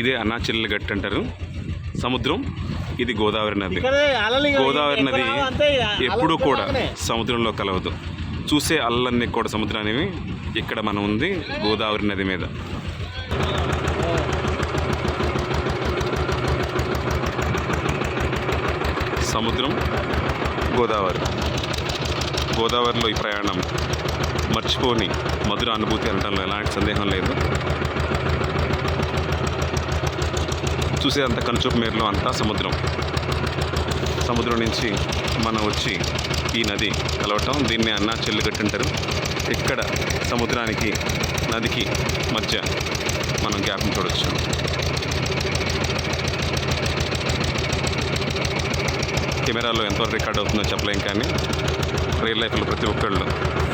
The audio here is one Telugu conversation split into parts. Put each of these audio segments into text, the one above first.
ఇదే అన్నాచెల్లెల గట్టు అంటారు. సముద్రం ఇది గోదావరి నది. గోదావరి నది ఎప్పుడూ కూడా. సముద్రంలో కలవదు. చూసే అల్లన్నీ కూడా సముద్రానివి ఇక్కడ మనం ఉంది గోదావరి నది మీద. సముద్రం గోదావరి. గోదావరిలో ఈ ప్రయాణం మర్చిపోని మధుర అనుభూతి అనడంలో ఎలాంటి సందేహం లేదు. చూసే అంత కనుచూపు మేరలో అంతా సముద్రం. సముద్రం నుంచి మనం వచ్చి ఈ నది కలవటం దీన్ని అన్నా చెల్లిగట్టు అంటారు. ఇక్కడ సముద్రానికి నదికి మధ్య మనం గ్యాప్ని చూడొచ్చు. కెమెరాలో ఎంతవరకు రికార్డ్ అవుతుందో చెప్పలేం కానీ రియల్ లైఫ్లో ప్రతి ఒక్కళ్ళు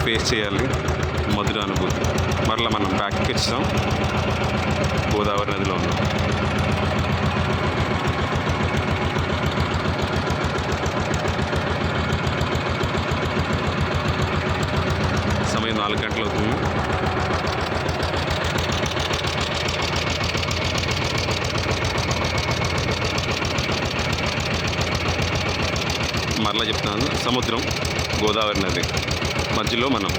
ఫేస్ చేయాలి మధుర అనుభూతి. మరలా మనం బ్యాక్కి వచ్చాం గోదావరి నదిలో ఉన్నాం. నాలుగు గంటలు అవుతుంది. మరలా చెప్తున్నాను సముద్రం గోదావరి నది మధ్యలో మనం